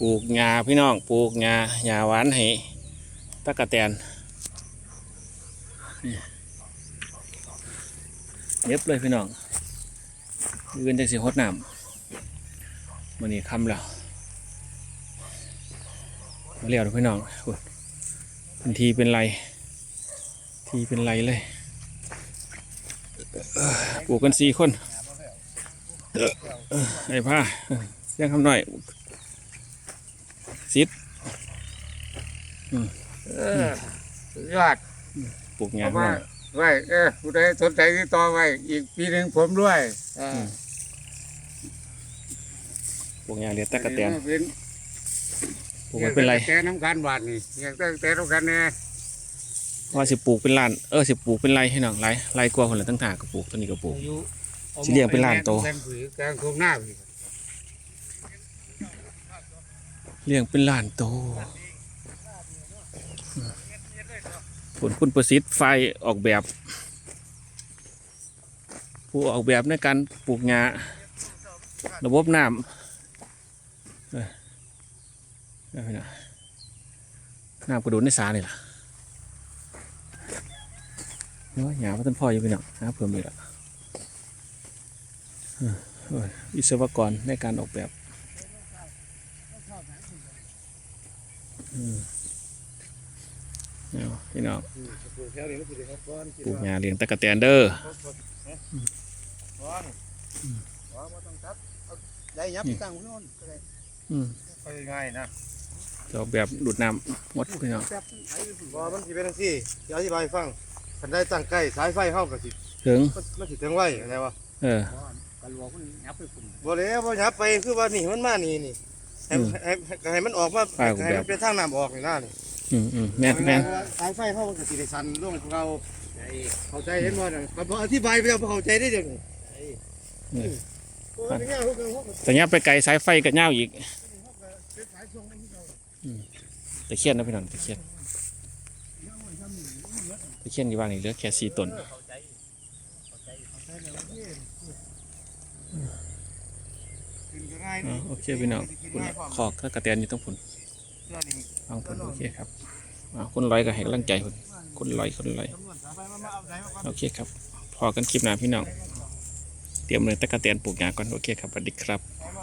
ปลูกหญ้าพี่น้องปลูกหญ้าหญ้าหวานให้ตะกะแตนนี่เย็บเลยพี่น้องยืนจังสิหดน้ำมันนี้คำแล้วมาเลี้ยวเด้อพี่น้องเป็นทีเป็นไรทีเป็นไรเลยปลูกกันสี่คนไอ้ผ้าเสียงคำหน่อย ซิดเออสุดยอดปลูกหญ้าเอาพี่มาน้องไว้เออผู้ใดสนใจที่ต่อไว้ อีกปีหนึ่งผมด้วยเออปลูกหญ้าเลี้ยงตะกะแตนเป็นปลูกไว้เป็นไรแต่น้ำกันบาทนี่อยากแต่แต่น้ำกันเนี่ยว่าสิปลูกเป็นล้านเออสิปลูกเป็นไรให้น้องไรไรกลัวคนละตั้งถากก็ปลูกต้นนี้ก็ปลูกสิเลี้ยงเป็นล้านโตเป็นผือกลางโครงหน้าพี่ เลี้ยงเป็นล้านโตผลคุณประสิทธิ์ไฟออกแบบ ผู้ออกแบบในการปลูกหญ้าระบบน้ำน้ำกระโดดในสาเลยล่ะเนาะหญ้าพันพ่ออยู่ไปเนาะหาเพิ่มเลยล่ะออเออวิศวกรในการออกแบบ เอา พี่น้องปลูกหญ้าเลี้ยงตะกะแตนเด้อได้ยับไปตั้งไว้โน่นก็ได้อืมไปง่ายนะจะออกแบบดูดน้ำหมดพี่น้องแป๊บไอ้สิบ่มันสิเป็นจังซี่เดี๋ยวอธิบายให้ฟังคันได้ตั้งใกล้สายไฟเฮาก็สิถึงมันมันสิถึงไว้เข้าใจบ่เออกันหลวงมันยับไปปุ่มบ่แล้วบ่ยับไปคือว่านี่มันมานี่นี่ ให้อืมให้ให้ให้มันออกมาไฟออกแบบให้มันเป็นทางน้ำออกนี่นะนี่อืมอืมแม่นแม่นสายไฟเฮามันก็สิได้สั่นลงให้พวกเราเข้าใจเห็นบ่น่ะก็บ่อธิบายไปแล้วบ่เข้าใจได้เดี๋ยวนี้โอ้ยเนี่ยพวกเราพวกเราแต่เนี้ยไปไกลสายไฟกับเงาวอีกอืมตะเคียนนะพี่น้องตะเคียนตะเคียนอยู่บ้านนี่เหลือแค่สี่ต้น ขึ้นก็ง่าย อ๋อโอเคพี่น้องคุณขอกตะกะแตนอยู่ต้องผลฟังผลโอเคครับคนร้อยก็แหกำลังใจคนคนร้อยคนร้อยโอเคครับ พอกันคลิปหน้าพี่น้อง เตรียมเลยตะกะแตนปลูกหญ้าก่อนโอเคครับสวัสดีครับ